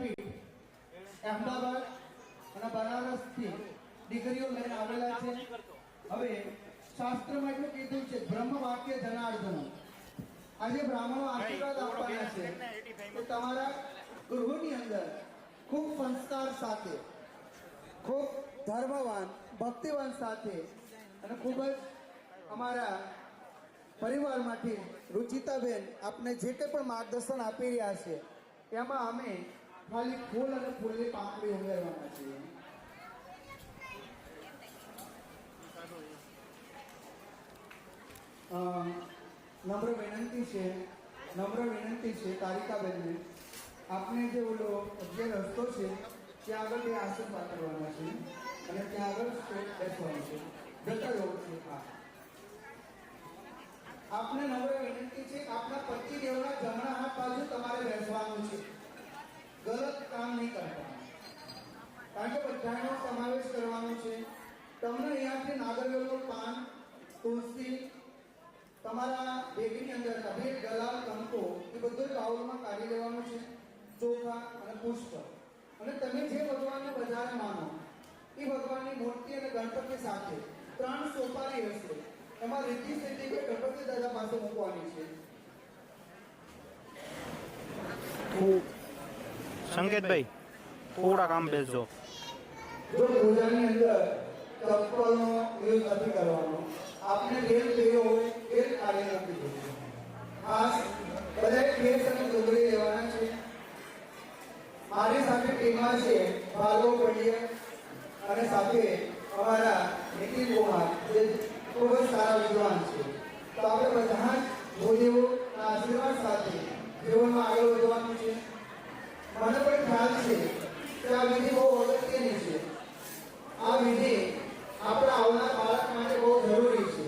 અહેમદાબાદ અને બનારસથી દીકરીઓ લઈને આવેલા છે. હવે શાસ્ત્રમાં એટલું કીધું છે બ્રહ્મ વાક્ય જનાર્દન આજે બ્રાહ્મણો આશીર્વાદ આપવાના છે. તો તમારા ગૃહની અંદર ખૂબ સંસ્કાર સાથે ખૂબ ધર્મવાન ભક્તિવાન સાથે અને ખૂબ જ અમારા પરિવારમાંથી રુચિતાબેન આપને જે કંઈ પણ માર્ગદર્શન આપી રહ્યા છે એમાં અમે ખાલી ફૂલ અને ફૂલની પાંખડી ઉમેરવાના છે. નમ્ર વિનંતી છે, નમ્ર વિનંતી છે, તારિકાબેનને. આપને જે ઓલો જે રસ્તો છે, ત્યાં આગળ બે આસન પાથરવાના છે અને ત્યાં આગળ સ્ટેટ બેસવાનું છે. જતા જવું છે આપને નમ્ર વિનંતી છે આપના પતિ દેવના ગલત કામ નહીં કરતા. કારણ કે બધાનો સમાવેશ કરવાનો છે. તમને અહીંયાથી નાગરવેલનું પાન, તુલસી, તમારા બેગની અંદર અભેદ, ગલાલ, કંકો, એ બધું બાઉલમાં કાઢી લેવાનું છે. ચોખા અને પુષ્પ. અને તમે જે ભગવાનને વધારે માનો, એ ભગવાનની મૂર્તિ અને ગણપતિ સાથે ત્રણ સોપારી હશે. એમાં રીતિ સ્થિતિ કે ગણપતિ દાદા પાસે મૂકવાની છે. સંકેતભાઈ, થોડા કામ બેસજો. જો પૂજાની અંદર ચપ્પલનો યુઝ નથી કરવાનો બેલ પહેર્યો હોય એ કાર્ય નથી ખાસ બધા કેસ અને ડુંગળી લેવાના છે. મારી સાથે ટીમમાં છે ભાર્ગવ પંડ્યા અને સાથે અમારા નીતિન કુમાર, જે ખૂબ જ સારા વિદ્વાન છે. તો આપણે બધા જ ગુરુદેવોના આશીર્વાદ સાથે જીવનમાં આગળ વધવાનું છે. મને પણ ખ્યાલ છે કે આ વિધિ બહુ અગત્યની છે. આ વિધિ આપણા આવનાર બાળક માટે બહુ જરૂરી છે.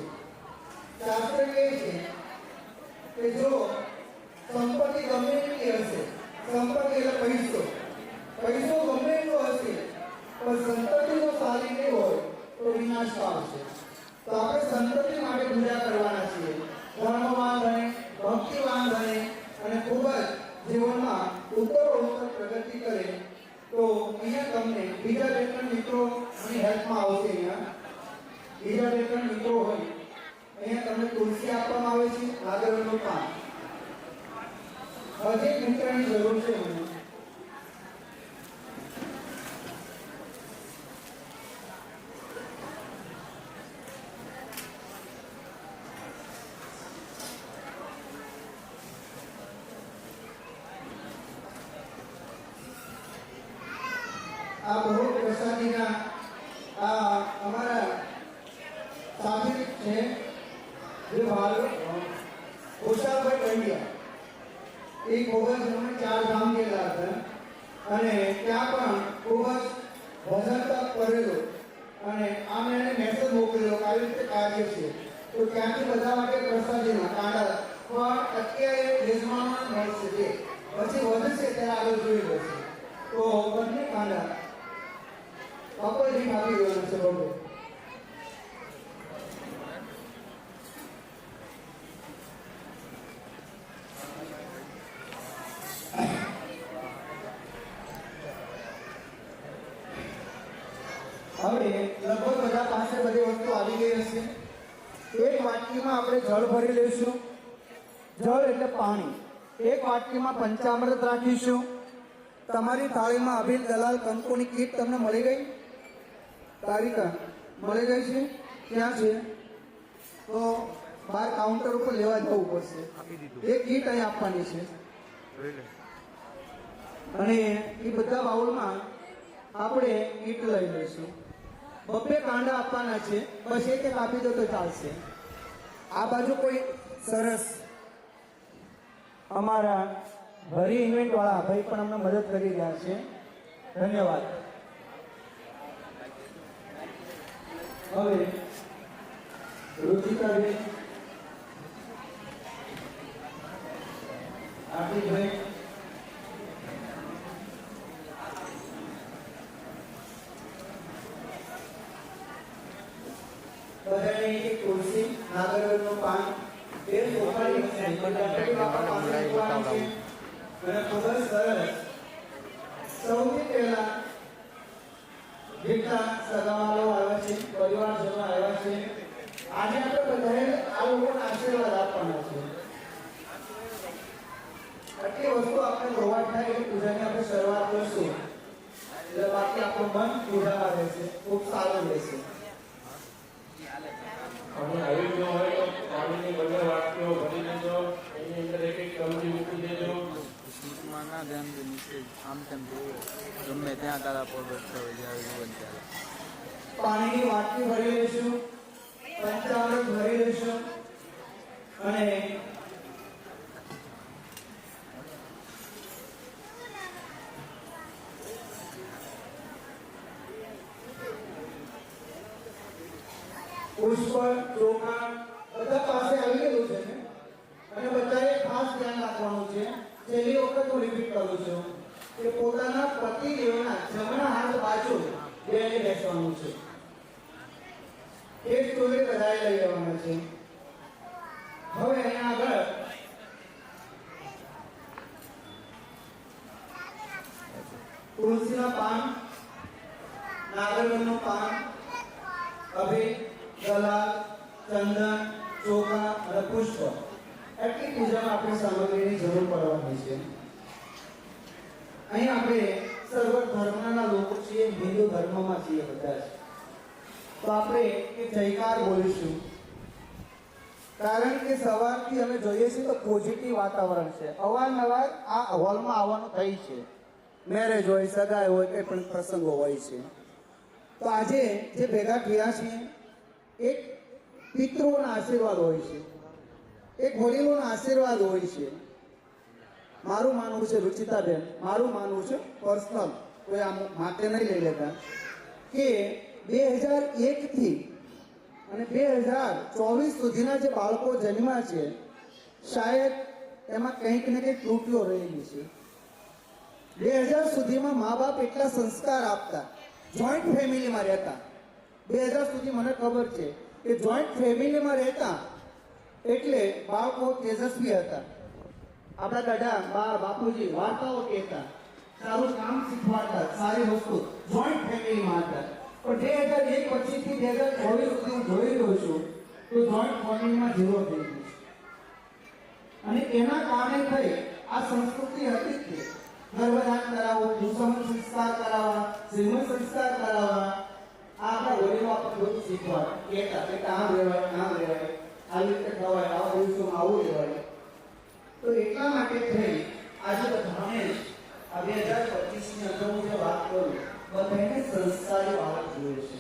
શાસ્ત્ર કહે છે કે જો સંપત્તિ ગમે એટલી હશે, સંપત્તિ એટલે પૈસો. પૈસો ગમે એટલો હશે, પણ સંપત્તિ જો સારી નહીં હોય તો વિનાશ પામશે તો આપણે સંપત્તિ માટે પૂજા કરવાના છીએ ધર્મવાન બને ભક્તિવાન બને અને ખૂબ જ જીવનમાં ઉત્તરોત્તર પ્રગતિ કરે તો અહીંયા તમને બીજા બે ત્રણ મિત્રો મને હેલ્પમાં આવશે અહીંયા બીજા બે ત્રણ મિત્રો હોય અહીંયા તમને તુલસી આપવામાં આવે છે નાગરવેલનું પાન હજી એક મિત્રની જરૂર છે મને આ બહુ પ્રસાદીના આ અમારા છે જે ભાલ ખુશાલભાઈ પંડ્યા એ ખૂબ જ ચાર ધામ ગયેલા હતા. અને ત્યાં પણ ખૂબ જ ભજન કરેલો અને આમ એને મેસેજ મોકલેલો કે રીતે કાર્ય છે. તો ત્યાંથી બધા માટે પ્રસાદીના કાંડા પણ અત્યારે યજમાનમાં મળશે તે પછી વધશે ત્યારે આગળ જોઈ લેશે તો બંને કાંડા આપી દેવાનું છે બહુ લગભગ બધા પાસે બધી વસ્તુ આવી ગઈ હશે. એક વાટકીમાં આપણે જળ ભરી લઈશું. જળ એટલે પાણી. એક વાટકીમાં પંચામૃત રાખીશું. તમારી થાળીમાં અભિલ દલાલ કંકુની કીટ તમને મળી ગઈ? તારીકા, મળી ગઈ છે? ક્યાં છે? તો બહાર કાઉન્ટર ઉપર લેવા જવું પડશે. એ કીટ અહીં આપવાની છે. અને એ બધા બાઉલમાં આપણે કીટ લઈ લઈશું. બબ્બે કાંડા આપવાના છે. બસ એક એક આપી દો તો ચાલશે. આ બાજુ કોઈ સરસ અમારા હરી ઇવેન્ટ વાળા ભાઈ પણ અમને મદદ કરી રહ્યા છે. ધન્યવાદ. હવે રુચિતાબેન આરતીભાઈ બધાને એક તુલસી નાગરવેલનું પાન. એ સોપારી ગણપતિ બાપા પાસે મૂકવાનું છે. અને ખૂબ જ સરસ. સૌથી પહેલા જેટલા સગાવાલો આવ્યા છે પરિવારજનો આવ્યા છે આજે આપણે બધાએ આ લોકોને આશીર્વાદ આપવાના છે. આટલી વસ્તુ આપણે પ્રોવાઈડ થાય એટલે પૂજાની આપણે શરૂઆત કરશું. એટલે બાકી આપણું મન પૂજામાં રહેશે. ખૂબ સારું રહેશે. અને આવી જો હોય તો પાણીની બંને વાટકીઓ ભરી દેજો. એની અંદર એક એક ચમચી મૂકી દેજો. ના ધ્યાન દે નીચે આમ તેમ ગમે ત્યાં તારા પર બેઠા હોય જ્યારે જીવન ત્યારે પાણીની વાટકી ભરી લઈશું પંચામૃત ભરી લઈશું અને પુષ્પ, ચોખા, બધા પાસે આવી ગયેલું છે. અને બધાએ ખાસ ધ્યાન રાખવાનું છે છેલ્લી વખત હું રિપીટ કરું છું કે પોતાના પતિદેવના જમણા હાથ બાજુ બેને બેસવાનું છે. એક ટોળે બધાએ લઈ લેવાના છે. હવે અહીંયા આગળ. તુલસીના પાન નાગરવનનું પાન, અભિ ગલાલ ચંદન, ચોખા અને પુષ્પ. એટલી પૂજામાં આપણે સામગ્રીની જરૂર પડવાની છે. અહીં આપણે સર્વ ધર્મના લોકો છીએ, હિન્દુ ધર્મમાં છીએ બધા જ. તો આપણે એ જયકાર બોલીશું. કારણ કે સવારથી અમે જોઈએ છીએ તો પોઝિટિવ વાતાવરણ છે. અવારનવાર આ હોલમાં આવવાનું થઈ છે. મેરેજ હોય, સગાઈ હોય, કંઈ પણ પ્રસંગો હોય છે. તો આજે જે ભેગા થયા છીએ એક પિતૃઓના આશીર્વાદ હોય છે. એક વડીલોના આશીર્વાદ હોય છે. મારું માનવું છે, રુચિતાબેન, મારું માનવું છે પર્સનલ કોઈ આમ માટે નહીં લઈ લેતા. કે બે હજાર એકથી અને બે હજાર ચોવીસ સુધીના જે બાળકો જન્મ્યા છે, શાયદ એમાં કંઈક ને કંઈક ત્રુટીઓ રહેલી છે. બે હજાર સુધીમાં મા બાપ એટલા સંસ્કાર આપતા. જોઈન્ટ ફેમિલીમાં રહેતા. બે હજાર સુધી મને ખબર છે કે જોઈન્ટ ફેમિલીમાં રહેતા એટલે બાળકો તેજસ્વી હતા. આપણા દાદા, બા, બાપુજી વાર્તાઓ કહેતા, સારું કામ શીખવાડતા, સારી વસ્તુ જોઈન્ટ ફેમિલીમાં હતા. પણ બે હજાર એક પછીથી બે હજાર ચોવીસ સુધી હું જોઈ રહ્યો છું તો જોઈન્ટ ફેમિલીમાં ઝીરો થઈ ગયું અને એના કારણે થઈ આ સંસ્કૃતિ હતી જ ગર્ભદાન કરાવો દુષ્મ સંસ્કાર કરાવવા, શ્રીમંત સંસ્કાર કરાવવા આ આપણા વડીલો આપણે બધું શીખવાય કે આમ રહેવાય આમ રહેવાય આવી રીતે ખવાય આ દિવસોમાં આવું રહેવાય તો એટલા માટે થઈ આજે બધાને આ બે હજાર પચીસની અંદર હું જે વાત કરું બધાને સંસ્કારી બાળક જોઈએ છે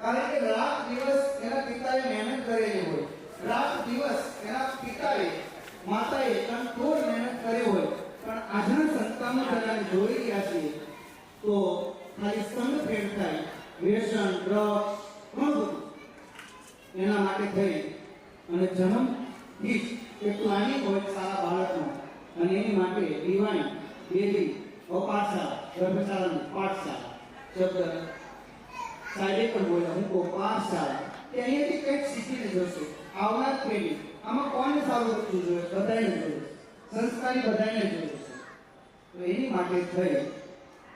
કારણ કે રાત દિવસ એના પિતાએ મહેનત કરેલી હોય રાત દિવસ એના પિતાએ માતાએ કંઠોર મહેનત કરી હોય પણ આજના સંતાનો જોઈ રહ્યા છીએ તો ખાલી સંગ ફેર થાય. વ્યસન ડ્રગ્સ ઘણું બધું એના માટે થઈ. અને જન્મ ગીત એ પ્લાનિંગ હોય સારા બાળકનો. અને એની માટે દિવાળી બેલી અપાશા ગર્ભશાળા પાઠશાળા શબ્દ સાહેબે પણ બોલ્યા હું કહું પાઠશાળા. કે અહીંયાથી કંઈક શીખીને જશો. આવનાર પેઢી, આમાં કોને સારું વસ્તુ જોઈએ? બધાને જોઈએ. સંસ્કારી બધાને જોઈએ. તો એની માટે થઈ.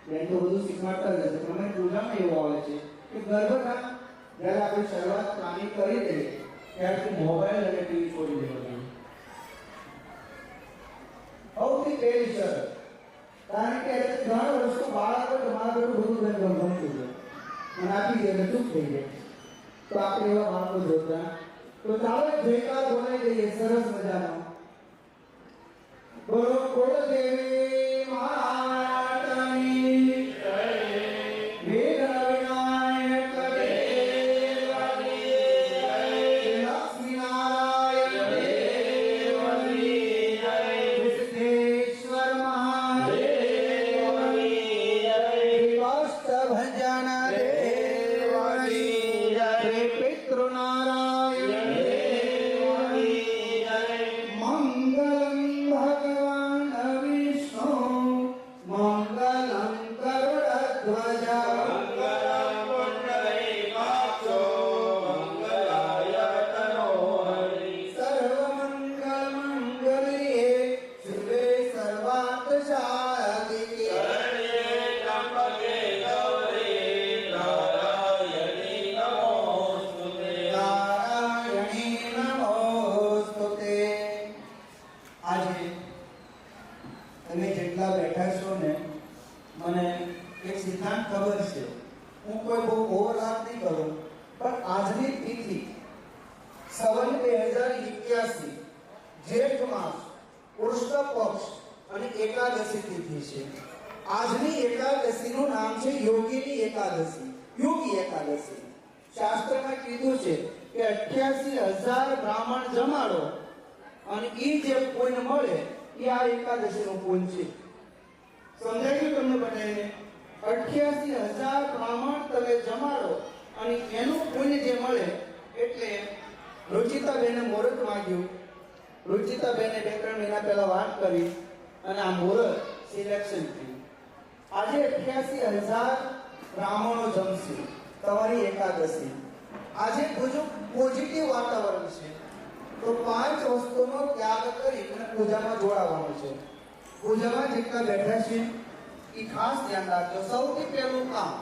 બેન તો બધું શીખવાડતા જ હશે અમારી પૂજામાં એવું આવે છે કે ગર્ભધાન જ્યારે આપણે શરૂઆત પ્લાનિંગ કરી દઈએ, ત્યારથી મોબાઈલ અને ટીવી છોડી દેવાનું. સૌથી પહેલી શરત, કારણ કે ત્રણ વર્ષનું બાળક તમારા બધું બધું ગમતું છે. અને આપી દે ચૂપ થઈ જાય તો આપણે એવા બાળકો જોતા, તો ચાલો જયકાર બોલાવી દઈએ, સરસ મજાનો. બોલો કુળદેવી માતાની બહુ ઓવરલાપ નહીં કરું, પણ આજની તિથિ સવન બે હજાર એક્યાસી જેઠ માસ કૃષ્ણ પક્ષ અને એકાદશી તિથિ છે. આજની એકાદશીનું નામ છે યોગીની એકાદશી, યોગી એકાદશી. શાસ્ત્રમાં કીધું છે કે અઠ્યાસી હજાર બ્રાહ્મણ જમાડો અને એ જે પુણ્ય મળે એ આ એકાદશીનું પુણ્ય છે. સમજાયું તમને બધાને? અઠ્યાસી હજાર બ્રાહ્મણ તમે જમાડો અને એનું પુણ્ય જે મળે એટલે રુચિતાબેને મુહૂર્ત માંગ્યું. રુચિતાબેને બે ત્રણ મહિના પહેલા વાત કરી અને આ મુહૂર્ત સિલેક્શન થયું. આજે અઠ્યાસી હજાર બ્રાહ્મણો જમશે, તમારી એકાદશી. આજે પોઝિટિવ વાતાવરણ છે. તો પાંચ વસ્તુનો ત્યાગ કરી અને પૂજામાં જોડાવાનું છે. પૂજામાં જેટલા બેઠા છે ખાસ ધ્યાન રાખજો. સૌથી પહેલું કામ.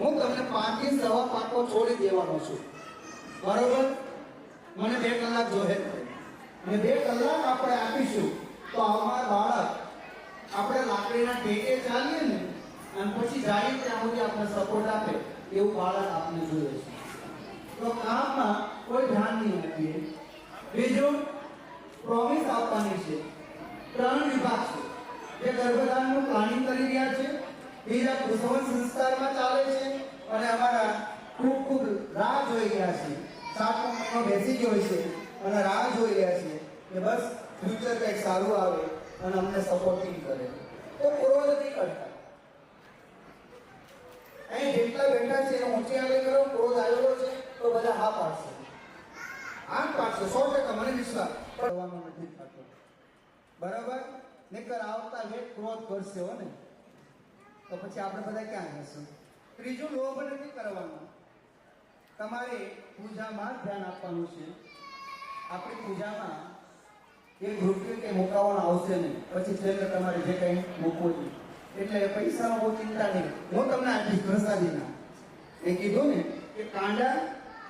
હું તમને પાંચથી સવા પાકો છોડી દેવાનો છું. બરોબર? મને બે કલાક જોહે. અને બે કલાક આપણે આપીશું તો અમારા બાળક આપણે લાકડીના ટેકે ચાલીએ ને, અને પછી જાય ત્યાં સુધી આપણે સપોર્ટ આપે એવું બાળક આપણે જોઈએ છે. તો કામમાં કોઈ ધ્યાન નહીં આપીએ. બીજું પ્રોમિસ આપવાની છે. ત્રણ વિભાગ છે. જે ગર્ભદાનનું પ્લાનિંગ કરી રહ્યા છે. બીજા કુસવન સંસ્કારમાં ચાલે છે અને અમારા ખૂબ ખૂબ રાહ જોઈ રહ્યા છે. સાતમો મહિનો બેસી ગયો છે અને રાહ જોઈ રહ્યા છે કે બસ ફ્યુચર કંઈક સારું આવે અને અમને સપોર્ટિંગ કરે. તો ક્રોધ નહીં કરતા. અહીં જેટલા બેઠા છે ઊંચી આગળ કરો, ક્રોધ આવેલો છે, તો બધા હા પાડશે. આમ પાડશે, સો ટકા, મને વિશ્વાસ. કરવાનો નથી થતો. બરાબર? નહીતર આવતા વેટ ક્રોધ કરશે હો ને. તો પછી આપણે બધા ક્યાં જશું? ત્રીજું લોભ નથી કરવાનું. તમારે પૂજામાં ધ્યાન આપવાનું છે. આપણી પૂજામાં એક રૂપિયો કે મુકાવાનો આવશે નહીં. પછી છેલ્લે તમારે જે કંઈ મૂકવું છે. એટલે પૈસાનો બહુ ચિંતા નહીં. હું તમને આપીશ પ્રસાદીના એ કીધું ને કે કાંડા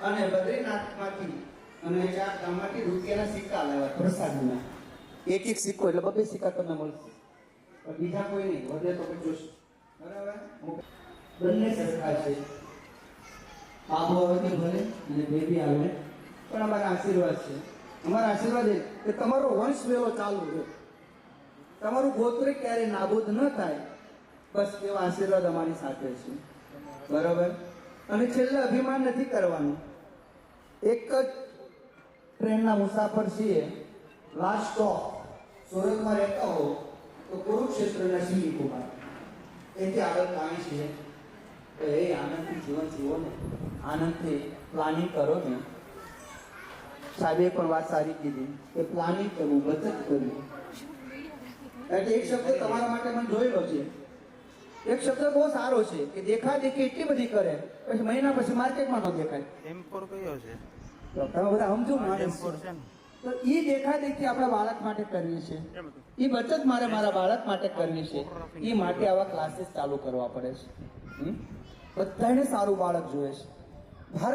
અને બદ્રીનાથમાંથી અને ચાર ગામમાંથી રૂપિયાના સિક્કા લાવ્યા પ્રસાદીના. એક એક સિક્કો એટલે બબે સિક્કા તમને મળશે. બીજા કોઈ નહીં. વધે તો પછી જોશું. બરાબર? બંને સરખા છે. બાબુ આવે ભલે, અને બેબી આવે. પણ અમારા આશીર્વાદ છે. અમારા આશીર્વાદ એ કે તમારો વંશ વેલો ચાલુ રહે. તમારું ગોત્ર ક્યારેય નાબૂદ ન થાય. બસ એવા આશીર્વાદ અમારી સાથે છે. બરાબર? અને છેલ્લે અભિમાન નથી કરવાનું. એક જ ટ્રેનના મુસાફર છીએ. લાસ્ટ સ્ટોપ સુરતમાં રહેતા હો તો કુરુક્ષેત્રના સિંહ કુમાર. એથી આગળ કહાણી છે. તો એ આનંદથી જીવન જીવો ને. આનંદથી પ્લાનિંગ કરો ને. સાહેબે પણ વાત સારી કીધી કે પ્લાનિંગ કરવું બચત કરવી. એટલે એક શબ્દ તમારા માટે મને જોયેલો છે. એક શબ્દ બહુ સારો છે કે દેખા દેખી એટલી બધી કરે પછી મહિના પછી માર્કેટમાં ન દેખાય. એમ્પોર કયો છે? તમે બધા સમજો છે ને. તો એ દેખા દેખી આપણા બાળક માટે કરવી છે. એ બચત મારે મારા બાળક માટે કરવી છે. એ માટે આવા ક્લાસીસ ચાલુ કરવા પડે છે? બધાને સારું બાળક જોઈએ છે. ભારત